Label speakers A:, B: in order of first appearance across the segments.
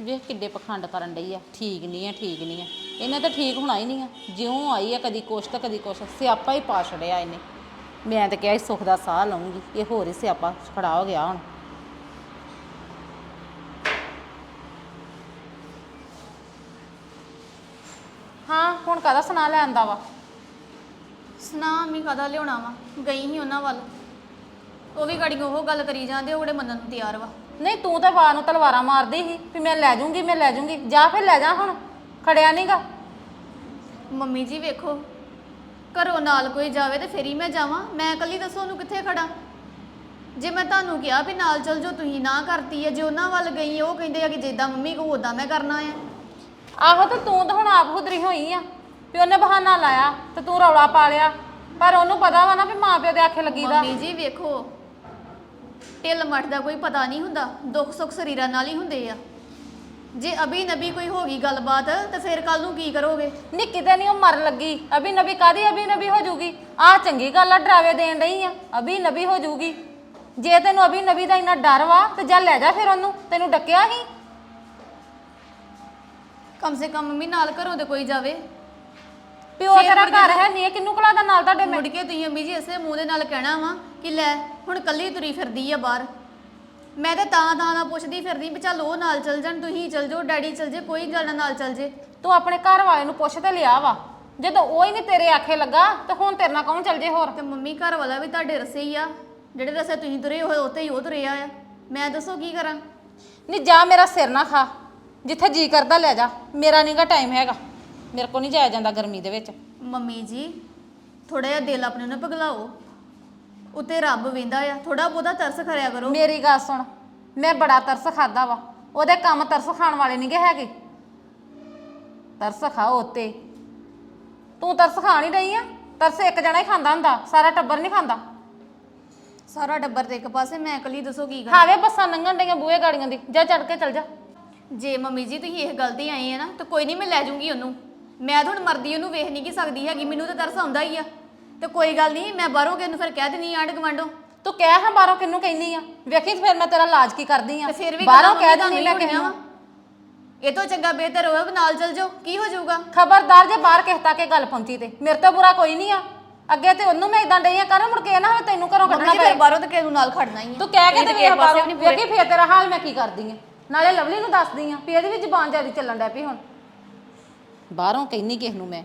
A: ਵੇਖ ਕਿੱਡੇ ਪਖੰਡ ਕਰਨ ਡਈ ਆ। ਠੀਕ ਨਹੀਂ ਆ, ਠੀਕ ਨਹੀਂ ਆ। ਇਹਨੇ ਤਾਂ ਠੀਕ ਹੋਣਾ ਹੀ ਨਹੀਂ ਆ। ਜਿਉਂ ਆਈ ਆ ਕਦੀ ਕੁਛ ਤਾਂ ਕਦੀ ਕੁਛ। ਸਿਆਪਾ ਹੀ ਪਾ ਛੜਿਆ ਇਹਨੇ। ਮੈਂ ਤਾਂ ਕਿਹਾ ਸੀ ਸੁੱਖ ਦਾ ਸਾਹ ਲਵਾਂਗੀ ਇਹ ਹੋਰ ਹੀ ਸਿਆਪਾ ਖੜਾ ਹੋ ਗਿਆ ਹੁਣ। ਹਾਂ, ਹੁਣ ਕਾਹਦਾ ਸੁਣਾ ਲੈ ਆਂਦਾ ਵਾ?
B: ਸੁਣਾ, ਮੈਂ ਕਦਾ ਲਿਆਉਣਾ ਵਾ? ਗਈ ਹੀ ਉਹਨਾਂ ਵੱਲ। ਉਹ ਵੀ ਗਾੜੀ ਉਹ ਗੱਲ ਕਰੀ ਜਾਂਦੇ, ਉਹ ਮੰਨਣ ਨੂੰ ਤਿਆਰ ਵਾ।
A: ਨਹੀਂ ਤੂੰ ਤਾਂ ਬਾਹਰ ਨੂੰ ਤਲਵਾਰਾਂ ਮਾਰਦੀ ਸੀ ਵੀ ਮੈਂ ਲੈ ਜਾਊਂਗੀ ਮੈਂ ਲੈ ਜਾਊਂਗੀ। ਜਾ ਫਿਰ ਲੈ ਜਾ ਹੁਣ ਖੜਿਆ ਨਹੀਂਗਾ
B: ਮੰਮੀ ਜੀ ਵੇਖੋ ਘਰੋਂ ਨਾਲ ਕੋਈ ਜਾਵੇ ਤੇ ਫੇਰ ਹੀ ਮੈਂ ਜਾਵਾਂ। ਮੈਂ ਇਕੱਲੀ ਦੱਸੋ ਉਹਨੂੰ ਕਿੱਥੇ ਖੜਾ? ਜੇ ਮੈਂ ਤੁਹਾਨੂੰ ਕਿਹਾ ਵੀ ਨਾਲ ਚੱਲ ਜੋ ਤੁਸੀਂ ਨਾ ਕਰਤੀ ਹੈ ਜੇ ਉਹਨਾਂ ਵੱਲ ਗਈ ਉਹ ਕਹਿੰਦੇ ਆ ਕਿ ਜਿੱਦਾਂ ਮੰਮੀ ਕਹੂ ਉਦਾਂ ਮੈਂ ਕਰਨਾ ਆ।
A: ਆਹੋ ਤੇ ਤੂੰ ਤਾਂ ਹੁਣ ਆਪ ਹੁਦਰੀ ਹੋਈ ਆ ਵੀ ਉਹਨੇ ਬਹਾਨਾ ਲਾਇਆ ਤੇ ਤੂੰ ਰੌਲਾ ਪਾ ਲਿਆ। ਪਰ ਉਹਨੂੰ ਪਤਾ ਵਾ ਨਾ ਵੀ ਮਾਂ ਪਿਓ ਦੇ ਆਖੇ ਲੱਗੀਦਾ।
B: ਮੰਮੀ ਜੀ ਵੇਖੋ ਢਿੱਲ ਮੱਠ ਦਾ ਕੋਈ ਪਤਾ ਨਹੀਂ ਹੁੰਦਾ ਦੁੱਖ ਸੁੱਖ ਸਰੀਰਾਂ ਨਾਲ ਹੀ ਹੁੰਦੇ ਆ। ਜੇ ਅਭੀ ਨਬੀ ਕੋਈ ਹੋ ਗਈ ਗੱਲਬਾਤ ਤੇ ਫਿਰ ਕੱਲ ਨੂੰ ਕੀ ਕਰੋਗੇ?
A: ਨੀ ਕਿਤੇ ਨਹੀਂ ਉਹ ਮਰਨ ਲੱਗੀ। ਅਭੀ ਨਬੀ ਕਾਦੀ ਅਭੀ ਨਬੀ ਹੋ ਜੂਗੀ? ਆ ਚੰਗੀ ਗੱਲ ਆ ਡਰਾਵੇ ਦੇਣ ਰਹੀ ਆ। ਅਭੀ ਨਬੀ ਹੋ ਜੂਗੀ। ਜੇ ਤੈਨੂੰ ਅਭੀ ਨਬੀ ਦਾ ਇੰਨਾ ਡਰ ਵਾ ਤੇ ਜਾ ਲੈ ਜਾ ਫਿਰ ਉਹਨੂੰ। ਤੈਨੂੰ ਡੱਕਿਆ ਹੀ।
B: ਕਮ ਸੇ ਕਮ ਮੰਮੀ ਨਾਲ ਘਰੋਂ ਤੇ ਕੋਈ ਜਾਵੇ।
A: ਪਿਓ ਤੇਰਾ ਘਰ ਹੈ ਨਹੀਂ ਕਿੰਨੂੰ ਕਲਾ ਦਾ ਨਾਲ ਤੁਹਾਡੇ
B: ਮੁੜ ਕੇ ਤੁਸੀਂ ਅੰਮੀ ਜੀ ਇਸੇ ਮੂੰਹ ਦੇ ਨਾਲ ਕਹਿਣਾ ਵਾ ਕਿ ਲੈ ਹੁਣ ਕੱਲੀ ਤੁਰੀ ਫਿਰਦੀ ਆ ਬਾਹਰ। ਮੈਂ ਤਾਂ ਤਾਂ ਤਾਂ ਨਾ ਪੁੱਛਦੀ ਫਿਰਦੀ ਵੀ ਚੱਲ ਉਹ ਨਾਲ ਚੱਲ ਜਾਣ ਤੁਸੀਂ ਚੱਲ ਜਾਓ ਡੈਡੀ ਚੱਲ ਜੇ ਕੋਈ ਗੱਲ ਨਾਲ ਚੱਲ ਜੇ।
A: ਤੂੰ ਆਪਣੇ ਘਰ ਵਾਲੇ ਨੂੰ ਪੁੱਛ ਤੇ ਲਿਆ ਵਾ। ਜਦੋਂ ਉਹ ਹੀ ਨਹੀਂ ਤੇਰੇ ਆਖੇ ਲੱਗਾ ਤੇ ਹੁਣ ਤੇਰੇ ਨਾਲ ਕੌਣ ਚੱਲ ਜੇ ਹੋਰ?
B: ਤੇ ਮੰਮੀ ਘਰ ਵਾਲਾ ਵੀ ਤੁਹਾਡੇ ਰਸੇ ਹੀ ਆ। ਜਿਹੜੇ ਰਸੇ ਤੁਸੀਂ ਤੁਰੇ ਹੋਏ ਉੱਤੇ ਹੀ ਉਹ ਤੁਰਿਆ ਆ। ਮੈਂ ਦੱਸੋ ਕੀ ਕਰਾਂ?
A: ਨਹੀਂ ਜਾ ਮੇਰਾ ਸਿਰ ਨਾ ਖਾ ਜਿੱਥੇ ਜੀ ਕਰਦਾ ਲੈ ਜਾ। ਮੇਰਾ ਨਹੀਂਗਾ ਟਾਈਮ ਹੈਗਾ। ਮੇਰੇ ਕੋ ਨਹੀਂ ਜਾਇਆ ਜਾਂਦਾ ਗਰਮੀ ਦੇ ਵਿੱਚ।
B: ਮੰਮੀ ਜੀ ਥੋੜਾ ਜਿਹਾ ਦਿਲ ਆਪਣੇ ਨੂੰ ਪਿਘਲਾਓ ਉੱਤੇ ਰੱਬ ਵੇਂਦਾ ਆ ਥੋੜਾ ਬਹੁਤਾ ਤਰਸ ਕਰਿਆ ਕਰੋ।
A: ਮੇਰੀ ਗੱਲ ਸੁਣ ਮੈਂ ਬੜਾ ਤਰਸ ਖਾਦਾ ਵਾ ਉਹਦੇ ਕੰਮ ਤਰਸ ਖਾਣ ਵਾਲੇ ਨਹੀਂਗੇ ਹੈਗੇ। ਤਰਸ ਖਾਓ ਉੱਤੇ। ਤੂੰ ਤਰਸ ਖਾ ਨਹੀਂ ਰਹੀ ਆ ਤਰਸ ਇੱਕ ਜਣਾ ਹੀ ਖਾਂਦਾ ਹੁੰਦਾ ਸਾਰਾ ਟੱਬਰ ਨਹੀਂ ਖਾਂਦਾ।
B: ਸਾਰਾ ਡੱਬਰ ਤੇ ਇੱਕ ਪਾਸੇ ਮੈਂ ਇਕੱਲੀ ਦੱਸੋ ਕੀ ਕਰਾਂ?
A: ਖਾਵੇ ਬੱਸਾਂ ਲੰਘਣ ਡਈਆਂ ਬੂਹੇ ਗਾੜੀਆਂ ਦੀ ਜਾ ਚੜ ਕੇ ਚੱਲ ਜਾ।
B: ਜੇ ਮੰਮੀ ਜੀ ਤੁਸੀਂ ਇਹ ਗਲਤੀ ਆਏ ਆ ਨਾ ਤਾਂ ਕੋਈ ਨਹੀਂ ਮੈਂ ਲੈ ਜਾਊਂਗੀ ਉਹਨੂੰ। ਮੈਂ ਤਾਂ ਹੁਣ ਮਰਦੀ ਉਹਨੂੰ ਵੇਖ ਨਹੀਂ ਕੀ ਸਕਦੀ ਹੈਗੀ ਮੈਨੂੰ ਤਾਂ ਤਰਸ ਆਉਂਦਾ ਹੀ ਆ। ਤੇ ਕੋਈ ਗੱਲ ਨਹੀਂ ਮੈਂ ਬਾਹਰੋਂ ਕਿ ਉਹਨੂੰ ਫਿਰ ਕਹਿ ਦਿੰਨੀ ਆਂਢ ਗਵਾਂਢੋਂ
A: ਤੂੰ ਕਹਿ ਹਾਂ ਬਾਹਰੋਂ ਕਿੰਨੂੰ ਕਹਿੰਦੀ ਆ? ਵੇਖੀ ਫਿਰ ਮੈਂ ਤੇਰਾ ਇਲਾਜ ਕੀ ਕਰਦੀ ਆ?
B: ਤੇ ਫਿਰ ਵੀ
A: ਬਾਹਰੋਂ ਕਹਿ ਦਿੰਦੀ ਮੈਂ
B: ਤੁਹਾਨੂੰ ਹੀ
A: ਕਿਹਨੂੰ
B: ਹੋਣੀਆਂ ਵਾ। ਇਹ ਤੋਂ ਚੰਗਾ ਬਿਹਤਰ ਹੋਵੇ ਵੀ ਨਾਲ ਚੱਲ ਜਾਓ ਕੀ ਹੋ ਜਾਊਗਾ?
A: ਖਬਰਦਾਰ ਜੇ ਬਾਹਰ ਕਿਸੇ ਤੱਕ ਇਹ ਗੱਲ ਪਹੁੰਚੀ ਤੇ। ਮੇਰੇ ਤੋਂ ਬੁਰਾ ਕੋਈ ਨਹੀਂ ਆ। ਅੱਗੇ ਤੇ ਉਹਨੂੰ ਮੈਂ ਇਦਾਂ ਡਈ ਆ ਕਰ ਮੁੜ ਕੇ ਇਹ ਨਾ ਹੋਵੇ ਤੈਨੂੰ ਘਰੋਂ ਕੱਢਣਾ ਪਏ।
B: ਬਾਹਰੋਂ ਤਾਂ ਕਿਸੇ ਨੂੰ ਨਾਲ ਖੜਨਾ ਹੀ ਆ।
A: ਤੂੰ ਕਹਿ ਕੇ ਤੇ
B: ਕਿਸੇ
A: ਵੇਖ ਬਾਹਰੋਂ। ਵੇਖੀ ਫੇਰ ਤੇਰਾ ਹਾਲ ਮੈਂ ਕੀ ਕਰਦੀ ਆ। ਨਾਲੇ ਲਵਲੀ ਨੂੰ ਦੱਸਦੀ ਆ ਵੀ ਇਹਦੀ ਵੀ ਜ਼ਬਾਨ ਜ਼ਿਆਦਾ ਚੱਲਣ ਡੈ ਪਈ ਹੁਣ। ਬਾਹਰੋਂ ਕਹਿੰਨੀ ਕਿਸ ਨੂੰ ਮੈਂ।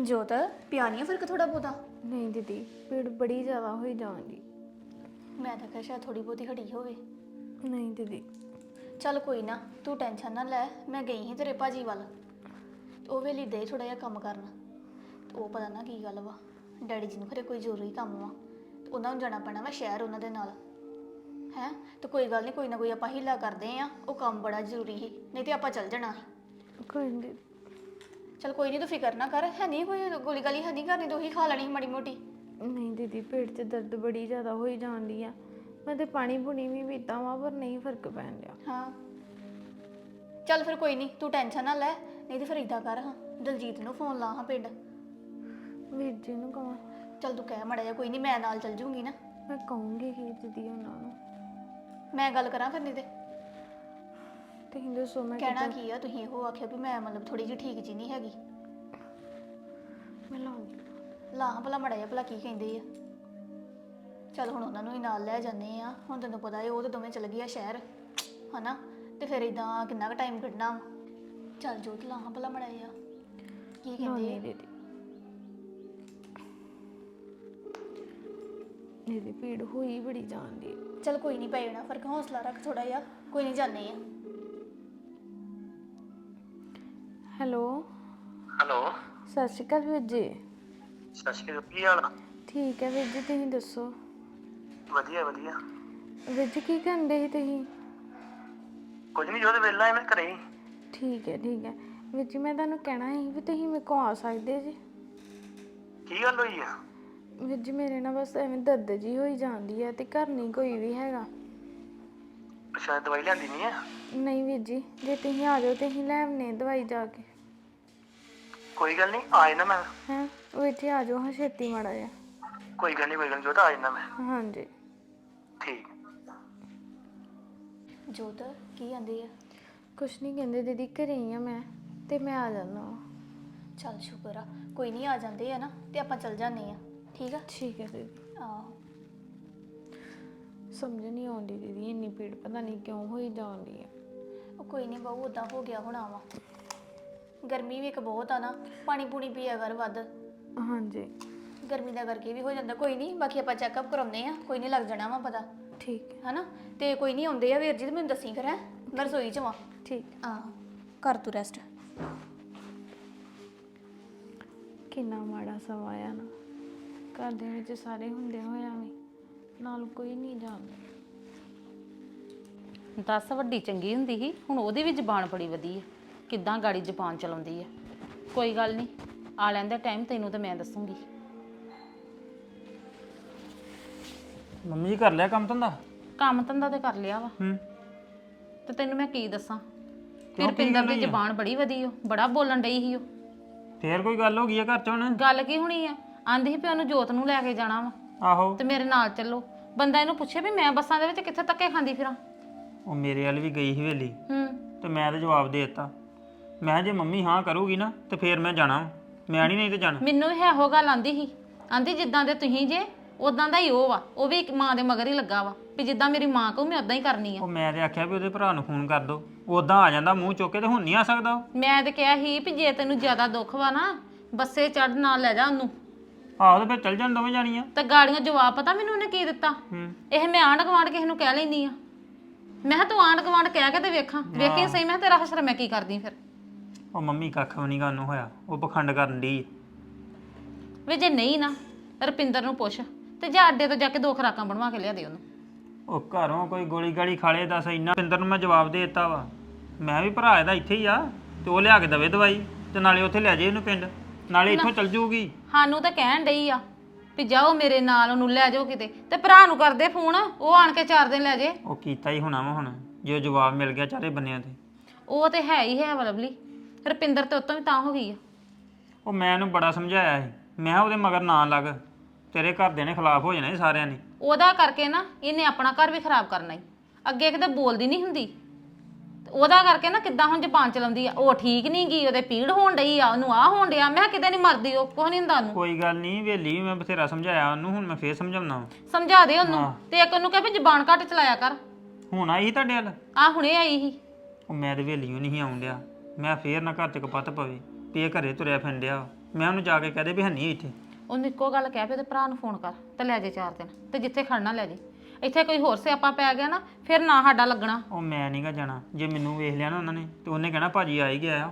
B: ਜੋਤ ਪਿਆਨੀਆਂ ਫ਼ਰਕ ਥੋੜਾ ਬਹੁਤਾ?
C: ਨਹੀਂ ਦੀਦੀ ਪੀੜ ਬੜੀ ਜ਼ਿਆਦਾ ਹੋਈ ਜਾਂਦੀ
B: ਮੈਂ ਤਾਂ ਕਿਹਾ ਸ਼ਾਇਦ ਥੋੜੀ ਬਹੁਤੀ ਹਟੀ ਹੋਵੇ।
C: ਨਹੀਂ ਦੀਦੀ।
B: ਚੱਲ ਕੋਈ ਨਾ ਤੂੰ ਟੈਨਸ਼ਨ ਨਾ ਲੈ ਮੈਂ ਗਈ ਸੀ ਤੇਰੇ ਭਾਜੀ ਵੱਲ। ਉਹ ਵੇਲੀ ਦੇ ਥੋੜਾ ਜਿਹਾ ਕੰਮ ਕਰਨ। ਤੇ ਉਹ ਪਤਾ ਨਾ ਕੀ ਗੱਲ ਵਾ ਡੈਡੀ ਜੀ ਨੂੰ ਖਰੇ ਕੋਈ ਜ਼ਰੂਰੀ ਕੰਮ ਵਾ। ਤੇ ਉਹਨਾਂ ਨੂੰ ਜਾਣਾ ਪੈਣਾ ਵਾ ਸ਼ਹਿਰ ਉਹਨਾਂ ਦੇ ਨਾਲ। ਹੈ? ਤੇ ਕੋਈ ਗੱਲ ਨਹੀਂ ਕੋਈ ਨਾ ਕੋਈ ਆਪਾਂ ਹੀਲਾ ਕਰਦੇ ਆ। ਉਹ ਕੰਮ ਬੜਾ ਜ਼ਰੂਰੀ ਸੀ ਨਹੀਂ ਤੇ ਆਪਾਂ ਚੱਲ ਜਾਣਾ ਸੀ।
C: ਕੋਈ ਨਹੀਂ
B: ਚੱਲ ਕੋਈ ਨਹੀਂ ਤੂੰ ਫਿਕਰ ਨਾ ਕਰ ਹੈ ਨਹੀਂ ਕੋਈ ਗੋਲੀ ਗਾਲੀ ਹੈ ਨਹੀਂ ਕਰਨੀ ਤੂੰ ਹੀ ਖਾ ਲੈਣੀ ਸੀ ਮਾੜੀ ਮੋਟੀ
C: ਨਹੀਂ ਦੀਦੀ ਪੇਟ 'ਚ ਦਰਦ ਬੜੀ ਜ਼ਿਆਦਾ ਹੋਈ ਜਾਂਦੀ ਆ। ਮੈਂ ਤੇ ਪਾਣੀ ਪੁਣੀ ਵੀ ਪੀਤਾ ਵਾ ਪਰ ਨਹੀਂ ਫ਼ਰਕ ਪੈਣ ਡਿਆ।
B: ਹਾਂ। ਚੱਲ ਫਿਰ ਕੋਈ ਨਹੀਂ ਤੂੰ ਟੈਨਸ਼ਨ ਨਾ ਲੈ ਨਹੀਂ ਤੇ ਫਿਰ ਇਦਾਂ ਕਰ ਹਾਂ ਦਲਜੀਤ ਨੂੰ ਫੋਨ ਲਾ ਹਾਂ ਪਿੰਡ।
C: ਵੀਰ ਜੀ ਨੂੰ ਕਹਾਂ
B: ਚੱਲ ਤੂੰ ਕਹਿ ਮੜਾ ਜਾ ਕੋਈ ਨਹੀਂ ਮੈਂ ਨਾਲ ਚੱਲ ਜੂੰਗੀ ਨਾ।
C: ਮੈਂ ਕਹੂੰਗੀ ਕਿ ਦੀਦੀ ਉਹਨਾਂ ਨੂੰ।
B: ਮੈਂ ਗੱਲ ਕਰਾਂ ਫਿਰ ਨਹੀਂ ਤੇ।
C: ਤੁਸੀਂ ਦੱਸੋ ਮੈਂ
B: ਕਹਿਣਾ ਕੀ ਆ? ਤੁਸੀਂ ਇਹੋ ਆਖਿਆ ਵੀ ਮੈਂ ਮਤਲਬ ਥੋੜੀ ਜਿਹੀ ਠੀਕ ਜੀ ਨਹੀਂ ਹੈਗੀ।
C: ਮੈਂ ਲਾਉਂਗੀ।
B: ਭਲਾ ਮੜਾ ਜਾ ਭਲਾ ਕੀ ਕਹਿੰਦੇ ਆ। ਚੱਲ ਹੁਣ ਉਹਨਾਂ ਨੂੰ ਹੀ ਨਾਲ ਲੈ ਜਾਂਦੇ ਆ। ਹੁਣ ਤੈਨੂੰ ਪਤਾ ਹੈ ਉਹ ਤੇ ਦੋਵੇਂ ਚਲ ਗਏ ਆ ਸ਼ਹਿਰ ਹਨਾ? ਤੇ ਫਿਰ ਇਦਾਂ ਕਿੰਨਾ ਕੁ ਟਾਈਮ ਕੱਢਣਾ ਵਾ। ਚੱਲ ਜੋਤ ਲਾ ਹਾਂ ਭਲਾ ਮੜਾ ਜਾ ਕੀ ਕਹਿੰਦੇ ਆ?
C: ਦੀਦੀ। ਦੀਦੀ ਪੀੜ ਹੋਈ ਬੜੀ ਜਾਂਦੀ
B: ਚੱਲ ਕੋਈ ਨਹੀਂ ਪੈ ਜਾਣਾ ਫ਼ਰਕ ਹੌਸਲਾ ਰੱਖ ਥੋੜਾ ਜਿਹਾ ਕੋਈ ਨਹੀਂ ਜਾਂਦੇ ਆ।
C: ਹੈਲੋ।
D: ਹੈਲੋ।
C: ਸਤਿ ਸ਼੍ਰੀ ਅਕਾਲ ਵੀਰ ਜੀ।
D: ਸਤਿ ਸ਼੍ਰੀ ਅਕਾਲ ਕੀ ਹਾਲ ਆ?
C: ਠੀਕ ਹੈ ਵੀਰ ਜੀ ਤੁਸੀਂ ਦੱਸੋ?
D: ਵਧੀਆ ਵਧੀਆ।
C: ਵੀਰ ਜੀ ਕੀ ਕਰਦੇ ਸੀ ਤੁਸੀਂ?
D: ਕੁਝ ਨਹੀਂ ਤੇ ਵੇਲਾ ਐ ਮੈਂ ਘਰੇ ਹੀ।
C: ਠੀਕ ਹੈ ਠੀਕ ਹੈ। ਵੀਰ ਜੀ ਮੈਂ ਤੁਹਾਨੂੰ ਕਹਿਣਾ ਸੀ ਵੀ ਤੁਸੀਂ ਮੇਰੇ ਕੋਲ ਆ ਸਕਦੇ ਜੀ।
D: ਕੀ ਗੱਲ ਹੋਈ ਆ?
C: ਵੀਰ ਜੀ ਮੇਰੇ ਨਾਲ ਬਸ ਐਵੇਂ ਦਰਦ ਜੀ ਹੋਈ ਜਾਂਦੀ ਹੈ ਤੇ ਘਰ ਨਹੀਂ ਕੋਈ ਵੀ ਹੈਗਾ।
D: ਸ਼ਾਇਦ ਦਵਾਈ ਲਿਆਂਦੀ ਨਹੀਂ ਆ
C: ਨਹੀਂ ਵੀਰ ਜੀ ਜੇ ਤੁਸੀਂ ਆ ਜਾਓ ਤੇ ਅਸੀਂ ਲੈ ਆਉਂਦੇ ਦਵਾਈ ਜਾ ਕੇ।
D: ਕੋਈ ਗੱਲ ਨਹੀਂ ਆ ਜਾਣਾ ਮੈਂ।
C: ਹੈਂ ਉਹ ਇੱਥੇ ਆ ਜਾਓ ਹਾਂ ਛੇਤੀ ਮਾੜਾ ਜਿਹਾ।
D: ਕੋਈ ਗੱਲ ਨਹੀਂ ਕੋਈ ਗੱਲ ਨੀ ਜੋ ਤਾਂ ਆ ਜਾਣਾ ਮੈਂ।
C: ਹਾਂਜੀ।
D: ਠੀਕ।
B: ਜੋਤ ਕੀ ਆਂਦੇ ਆ?
C: ਕੁਛ ਨਹੀਂ ਕਹਿੰਦੇ ਦੀਦੀ ਘਰੇ ਹੀ ਆ ਮੈਂ ਤੇ ਮੈਂ ਆ ਜਾਣਾ
B: ਚੱਲ ਸ਼ੁਕਰ ਆ ਕੋਈ ਨਹੀਂ ਆ ਜਾਂਦੇ ਆ ਨਾ ਤੇ ਆਪਾਂ ਚੱਲ ਜਾਂਦੇ ਆ। ਠੀਕ ਆ?
C: ਠੀਕ ਹੈ ਦੀਦੀ।
B: ਆਹੋ।
C: ਸਮਝ ਨਹੀਂ ਆਉਂਦੀ ਦੀਦੀ ਇੰਨੀ ਪੀੜ ਪਤਾ ਨਹੀਂ ਕਿਉਂ ਹੋਈ ਜਾਂਦੀ ਹੈ
B: ਉਹ ਕੋਈ ਨਹੀਂ ਬਾਊ ਉਦਾਂ ਹੋ ਗਿਆ ਹੋਣਾ ਵਾ। ਗਰਮੀ ਵੀ ਇੱਕ ਬਹੁਤ ਆ ਨਾ ਪਾਣੀ ਪੂਣੀ ਪੀਆ ਕਰ ਵੱਧ।
C: ਹਾਂਜੀ।
B: ਗਰਮੀ ਦਾ ਕਰਕੇ ਵੀ ਹੋ ਜਾਂਦਾ ਕੋਈ ਨਹੀਂ ਬਾਕੀ ਆਪਾਂ ਚੈੱਕਅਪ ਕਰਾਉਂਦੇ ਆ ਕੋਈ ਨਹੀਂ ਲੱਗ ਜਾਣਾ ਵਾ ਪਤਾ।
C: ਠੀਕ। ਹੈ
B: ਹਨਾ? ਤੇ ਕੋਈ ਨਹੀਂ ਆਉਂਦੇ ਆ ਵੀਰ ਜੀ ਤੇ ਮੈਨੂੰ ਦੱਸੀ ਫਿਰ ਹੈ? ਮੈਂ ਰਸੋਈ ਚ ਵਾਂ।
C: ਠੀਕ।
B: ਆ ਕਰ ਤੂੰ ਰੈਸਟ
C: ਕਿੰਨਾ ਮਾੜਾ ਸਮਾਂ ਆ ਨਾ। ਘਰ ਦੇ ਵਿੱਚ ਸਾਰੇ ਹੁੰਦੇ ਹੋਇਆ ਵੀ ਨਾਲ ਕੋਈ ਨਹੀਂ ਜਾਣਦਾ।
A: ਦੱਸ ਵੱਡੀ ਚੰਗੀ ਹੁੰਦੀ ਸੀ ਹੁਣ ਉਹਦੀ ਵੀ ਜ਼ਬਾਨ ਬੜੀ ਵਧੀ ਹੈ ਕਿੱਦਾਂ ਗਾੜੀ ਜ਼ਬਾਨ ਚਲਾਉਂਦੀ ਹੈ ਕੋਈ ਗੱਲ ਨਹੀਂ ਆ ਲੈਂਦਾ ਟਾਈਮ ਤੈਨੂੰ ਤਾਂ ਮੈਂ ਦੱਸੂਗੀ।
E: ਮੰਮੀ ਜੀ ਕਰ ਲਿਆ ਕੰਮ ਧੰਦਾ?
A: ਕੰਮ ਧੰਦਾ ਤੇ ਕਰ ਲਿਆ ਵਾ।
E: ਹੂੰ।
A: ਤੇ ਤੈਨੂੰ ਮੈਂ ਕੀ ਦੱਸਾਂ? ਫਿਰ ਪਿੰਦਰ ਦੀ? ਜ਼ਬਾਨ ਬੜੀ ਵਧੀ ਓ ਬੜਾ ਬੋਲਣ ਡਈ ਸੀ ਉਹ
E: ਫੇਰ ਕੋਈ ਗੱਲ ਹੋ ਗਈ ਆ ਘਰ ਚ ਹੁਣ?
A: ਗੱਲ ਕੀ ਹੋਣੀ ਆ? ਆਂਦੀ ਸੀ ਵੀ ਉਹਨੂੰ ਜੋਤ ਨੂੰ ਲੈ ਕੇ ਜਾਣਾ ਵਾ।
E: ਆਹੋ।
A: ਤੇ ਮੇਰੇ ਨਾਲ ਚੱਲੋ। ਬੰਦਾ ਇਹਨੂੰ ਪੁੱਛੇ ਵੀ ਮੈਂ ਬੱਸਾਂ ਦੇ ਵਿੱਚ ਕਿੱਥੇ ਧੱਕੇ ਖਾਂਦੀ ਫਿਰਾਂ?
E: ਉਹ ਮੇਰੇ ਵੱਲ ਵੀ ਗਈ ਹਵੇਲੀ।
A: ਹੂੰ।
E: ਤੇ ਮੈਂ ਤਾਂ ਜਵਾਬ ਦੇ ਦਿੱਤਾ। ਮੈਂ ਕਿਹਾ ਜੇ ਮੰਮੀ ਹਾਂ ਕਰੂਗੀ ਨਾ ਤੇ ਫੇਰ ਮੈਂ ਜਾਣਾ ਵਾਂ। ਮੈਂ ਨਹੀਂ ਨਹੀਂ ਤੇ ਜਾਣਾ।
A: ਮੈਨੂੰ ਵੀ ਇਹੋ ਗੱਲ ਆਂਦੀ ਸੀ। ਆਂਦੀ ਜਿੱਦਾਂ ਦੇ ਤੁਸੀਂ ਜੇ ਉਦਾਂ ਦਾ ਹੀ ਉਹ ਵਾ। ਉਹ ਵੀ ਇੱਕ ਮਾਂ ਦੇ ਮਗਰ ਹੀ ਲੱਗਾ ਵਾ। ਵੀ ਜਿੱਦਾਂ ਮੇਰੀ ਮਾਂ ਕਹੂ ਮੈਂ ਉਦਾਂ ਹੀ ਕਰਨੀ ਆ।
E: ਉਹ ਮੈਂ ਤੇ ਆਖਿਆ ਵੀ ਉਹਦੇ ਭਰਾ ਨੂੰ ਫੋਨ ਕਰ ਦੋ। ਉਦਾਂ ਆ ਜਾਂਦਾ ਮੂੰਹ ਚੁੱਕ ਕੇ ਤੇ ਹੁਣ ਨਹੀਂ ਆ ਸਕਦਾ ਉਹ।
A: ਮੈਂ ਤੇ ਕਿਹਾ ਸੀ ਵੀ ਜੇ ਤੈਨੂੰ ਜ਼ਿਆਦਾ ਦੁੱਖ ਵਾ ਨਾ ਬੱਸੇ ਚੜ ਨਾਲ ਲੈ ਜਾ ਉਹਨੂੰ।
E: ਆਹੋ ਤੇ ਫਿਰ ਚੱਲ ਜਾਣ ਦੋਵੇਂ ਜਾਣੀਆਂ।
A: ਤੇ ਗਾੜੀਆਂ ਜਵਾਬ ਪਤਾ ਮੈਨੂੰ ਉਹਨੇ ਕੀ ਦਿੱਤਾ?
E: ਹੂੰ।
A: ਇਹ ਮੈਂ ਆਂਢ ਗੁਆਂਢ ਕਿਸੇ ਨੂੰ ਕਹਿ ਲੈਂਦੀ ਆ। ਮੈਂ ਕਿਹਾ ਤੂੰ ਆਂਢ ਗੁਆਂਢ ਕਹਿ ਕੇ ਤੇ ਵੇਖਾਂ। ਵੇਖੀ ਸਹੀ ਮੈਂ ਕਿਹਾ ਤੇਰਾ ਹਸ਼ਰ ਮੈਂ ਕੀ ਕਰਦੀ ਫਿਰ?
E: ਉਹ ਮੰਮੀ ਕੱਖ ਵੀ ਨਹੀਂ ਉਹਨੂੰ ਹੋਇਆ। ਉਹ ਪਖੰਡ ਕਰਨ ਦੀ
A: ਵੇ ਜੇ ਨਹੀਂ ਨਾ ਰਪਿੰਦਰ ਨੂੰ ਪੁੱਛ ਤੇ ਜਾ ਅੱਡੇ ਤੋਂ ਜਾ ਕੇ ਦੋ ਖਰਾਕਾਂ ਬਣਵਾ ਕੇ ਲਿਆ ਦੇ ਉਹਨੂੰ।
E: ਉਹ ਘਰੋਂ ਕੋਈ ਗੋਲੀ ਗਾਲੀ ਖਾਲੇ ਦੱਸ ਇੰਨਾ ਪਿੰਦਰ ਨੂੰ ਮੈਂ ਜਵਾਬ ਦੇ ਦਿੱਤਾ ਵਾ। ਮੈਂ ਵੀ ਭਰਾ ਇਹਦਾ ਇੱਥੇ ਹੀ ਆ ਤੇ ਉਹ ਲਿਆ ਕੇ ਦਵੇ ਦਵਾਈ ਤੇ ਨਾਲੇ ਉੱਥੇ ਲੈ ਜਾਏ ਇਹਨੂੰ ਪਿੰਡ। ਨਾਲੇ ਇੱਥੋਂ ਚੱਲ ਜਾਊਗੀ
A: ਸਾਨੂੰ ਤਾਂ ਕਹਿਣ ਡਈ ਆ ਵੀ ਜਾਓ ਮੇਰੇ ਨਾਲ ਉਹਨੂੰ ਲੈ ਜਾਓ ਕਿਤੇ। ਤੇ ਭਰਾ ਨੂੰ ਕਰਦੇ ਫੋਨ ਉਹ ਆਣ ਕੇ ਚਾਰ ਦਿਨ ਲੈ ਜੇ।
E: ਉਹ ਕੀਤਾ ਹੀ ਹੋਣਾ ਵਾ ਹੁਣ ਜੇ ਉਹ ਜਵਾਬ ਮਿਲ ਗਿਆ ਚਾਰੇ ਬੰਨਿਆਂ ਤੇ।
A: ਉਹ ਤੇ ਹੈ ਹੀ ਹੈ ਵਾ ਲਵਲੀ। ਰਪਿੰਦਰ ਤੇ ਉਤੋਂ ਵੀ ਤਾਂ ਹੋ ਗਈ ਆ।
E: ਉਹ ਮੈਂ ਉਹਨੂੰ ਬੜਾ ਸਮਝਾਇਆ ਸੀ। ਮੈਂ ਕਿਹਾ ਉਹਦੇ ਮਗਰ ਨਾ ਲੱਗ ਤੇਰੇ ਘਰਦਿਆਂ ਨੇ ਖਿਲਾਫ ਹੋ ਜਾਣਾ ਸੀ ਸਾਰਿਆਂ ਨੇ।
A: ਉਹਦਾ ਕਰਕੇ ਨਾ ਇਹਨੇ ਆਪਣਾ ਘਰ ਵੀ ਖਰਾਬ ਕਰਨਾ ਈ। ਅੱਗੇ ਕਿਤੇ ਬੋਲਦੀ ਨਹੀਂ ਹੁੰਦੀ। ਉਹਦਾ ਕਰਕੇ ਨਾ ਕਿੱਦਾਂ ਹੁਣ ਜ਼ਬਾਨ ਚਲਾਉਂਦੀ ਆ ਉਹ ਠੀਕ ਨਹੀਂ ਗਈ ਉਹਦੇ ਪੀੜ ਹੋਣ ਡਈ ਆ ਉਹਨੂੰ ਆ ਹੋਣ ਡਿਆ ਮੈਂ ਕਿਹਾ ਕਿਤੇ ਨਹੀਂ ਮਰਦੀ ਉਹ ਕੁਛ ਨਹੀਂ ਹੁੰਦਾ ਉਹਨੂੰ।
E: ਕੋਈ ਗੱਲ ਨਹੀਂ ਵੇਲੀ ਵੀ ਮੈਂ ਬਥੇਰਾ ਸਮਝਾਇਆ ਉਹਨੂੰ ਹੁਣ ਮੈਂ ਫੇਰ ਸਮਝਾਉਣਾ
A: ਸਮਝਾ ਦੇ ਉਹਨੂੰ ਤੇ ਇੱਕ ਉਹਨੂੰ ਕਹੇ ਵੀ ਜ਼ਬਾਨ ਘੱਟ ਚਲਾਇਆ ਕਰ।
E: ਹੁਣ ਆਈ ਸੀ ਤੁਹਾਡੇ ਵੱਲ?
A: ਆ ਹੁਣੇ ਆਈ ਸੀ।
E: ਉਹ ਮੈਂ ਤੇ ਵੇਲੀਓ ਨਹੀਂ ਆਉਣ ਡਿਆ। ਮੈਂ ਫੇਰ ਨਾ ਘਰ ਚ ਕਪੱਤ ਪਵੇ ਇਹ ਘਰੇ ਤੁਰਿਆ ਫਿੰਡਿਆ ਮੈਂ ਉਹਨੂੰ ਜਾ ਕੇ ਕਹਦੇ ਵੀ ਹੰਨੀ ਇੱਥੇ।
A: ਉਹਨੂੰ ਇੱਕੋ ਗੱਲ ਕਹਿ ਵੀ ਉਹਦੇ ਭਰਾ ਨੂੰ ਫੋਨ ਕਰ ਤੇ ਲੈ ਜੇ ਚਾਰ ਦਿਨ ਤੇ ਜਿੱਥੇ ਖੜਨਾ ਲੈ ਜੇ। ਇੱਥੇ ਕੋਈ ਹੋਰ ਸਿਆਪਾ ਪੈ ਗਿਆ ਨਾ ਫਿਰ ਨਾ ਸਾਡਾ ਲੱਗਣਾ।
E: ਉਹ ਮੈਂ ਨਹੀਂਗਾ ਜਾਣਾ। ਜੇ ਮੈਨੂੰ ਵੇਖ ਲਿਆ ਨਾ ਉਹਨਾਂ ਨੇ ਤੇ ਉਹਨੇ ਕਹਿਣਾ ਭਾਜੀ ਆ ਹੀ ਗਿਆ ਆ।